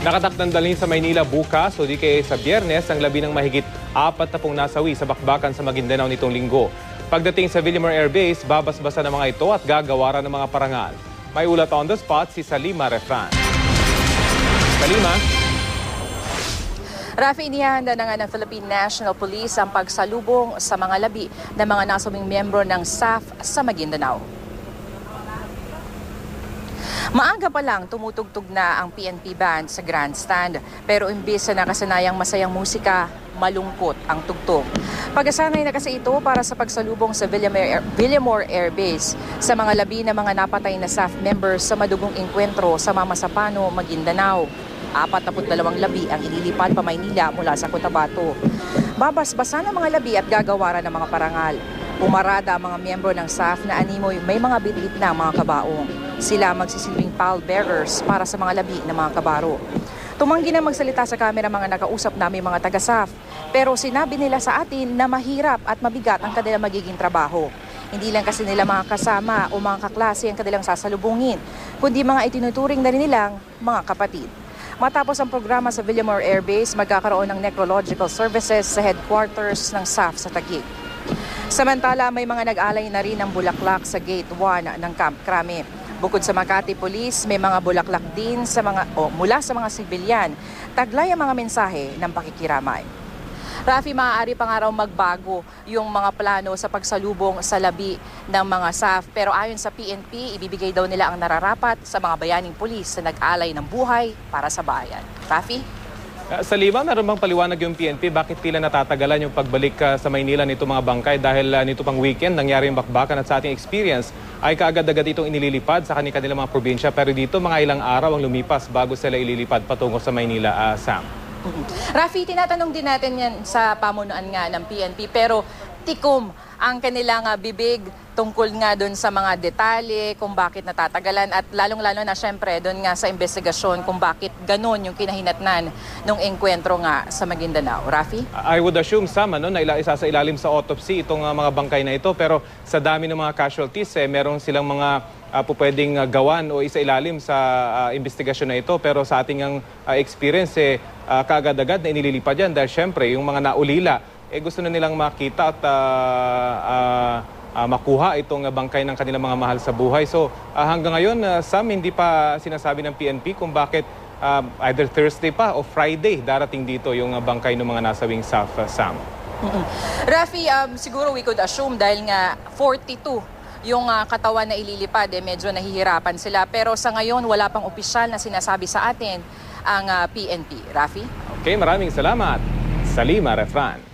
Nakatakdang dalhin sa Maynila bukas o di kaya sa biyernes ang labi ng mahigit apat na pong nasawi sa bakbakan sa Maguindanao nitong linggo. Pagdating sa Villamor Air Base, babasbasa ng mga ito at gagawaran ng mga parangal. May ulat on the spot si Salima Refran. Salima? Rafi, inihanda na nga ng Philippine National Police ang pagsalubong sa mga labi ng mga nasabing miyembro ng SAF sa Maguindanao. Maaga pa lang tumutugtog na ang PNP band sa grandstand pero imbis na nakasanayang masayang musika, malungkot ang tugtog. Pag-asanay na kasi ito para sa pagsalubong sa Villamor Air, Base sa mga labi ng mga napatay na SAF members sa madugong engkwentro sa Mamasapano, Maguindanao. 42 labi ang inilipad pa Maynila mula sa Cotabato. Babasbasa ng mga labi at gagawaran ng mga parangal. Umarada ang mga miyembro ng SAF na animoy may mga bitbit na mga kabaong. Sila magsisilbing pallbearers para sa mga labi ng mga kabaro. Tumanggi na magsalita sa kamera mga nakausap namin mga taga-SAF. Pero sinabi nila sa atin na mahirap at mabigat ang kanilang magiging trabaho. Hindi lang kasi nila mga kasama o mga kaklase ang kanilang sasalubungin, kundi mga itinuturing na rin nilang mga kapatid. Matapos ang programa sa Villamor Air Base, magkakaroon ng necrological services sa headquarters ng SAF sa Taguig. Samantala, may mga nag-alay na rin ng bulaklak sa Gate 1 ng Camp Crame. Bukod sa Makati Police, may mga bulaklak din sa mga, o mula sa mga sibilyan. Taglay ang mga mensahe ng pakikiramay. Rafi, maaari pa nga raw magbago yung mga plano sa pagsalubong sa labi ng mga SAF. Pero ayon sa PNP, ibibigay daw nila ang nararapat sa mga bayaning pulis na nag-alay ng buhay para sa bayan. Rafi? Uh, Sa Lima, meron bang paliwanag yung PNP? Bakit tila natatagalan yung pagbalik uh, sa Maynila nito mga bangkay? Dahil uh, nito pang weekend, nangyari yung bakbakan at sa ating experience ay kaagad-agad itong inililipad sa kanilang mga probinsya. Pero dito, mga ilang araw ang lumipas bago sila ililipad patungo sa Maynila, uh, Sam. Rafi, tinatanong din natin yan sa pamunuan nga ng PNP pero tikom ang kanilang ah, bibig tungkol nga doon sa mga detalye kung bakit natatagalan at lalong-lalo na syempre doon nga sa investigasyon kung bakit ganun yung kinahinatnan ng engkwentro nga sa Maguindanao. Rafi? I would assume, Sam, ano, na ila, isa sa ilalim sa autopsy itong uh, mga bangkay na ito. Pero sa dami ng mga casualties, eh, meron silang mga uh, po pwedeng uh, gawan o isa ilalim sa uh, investigasyon na ito. Pero sa ating uh, experience, eh, uh, kaagad-agad na inililipad yan dahil syempre yung mga naulila, eh, gusto na nilang makita at uh, uh, uh, makuha itong uh, bangkay ng kanilang mga mahal sa buhay. So uh, hanggang ngayon, uh, Sam, hindi pa sinasabi ng PNP kung bakit uh, either Thursday pa o Friday darating dito yung uh, bangkay ng mga nasawing SAF, uh, Sam. Rafi, um, siguro we could assume dahil nga 42 yung ah, katawan na ililipad, eh, medyo nahihirapan sila. Pero sa ngayon, wala pang opisyal na sinasabi sa atin ang ah, PNP. Rafi? Okay, maraming salamat. Salima Refran.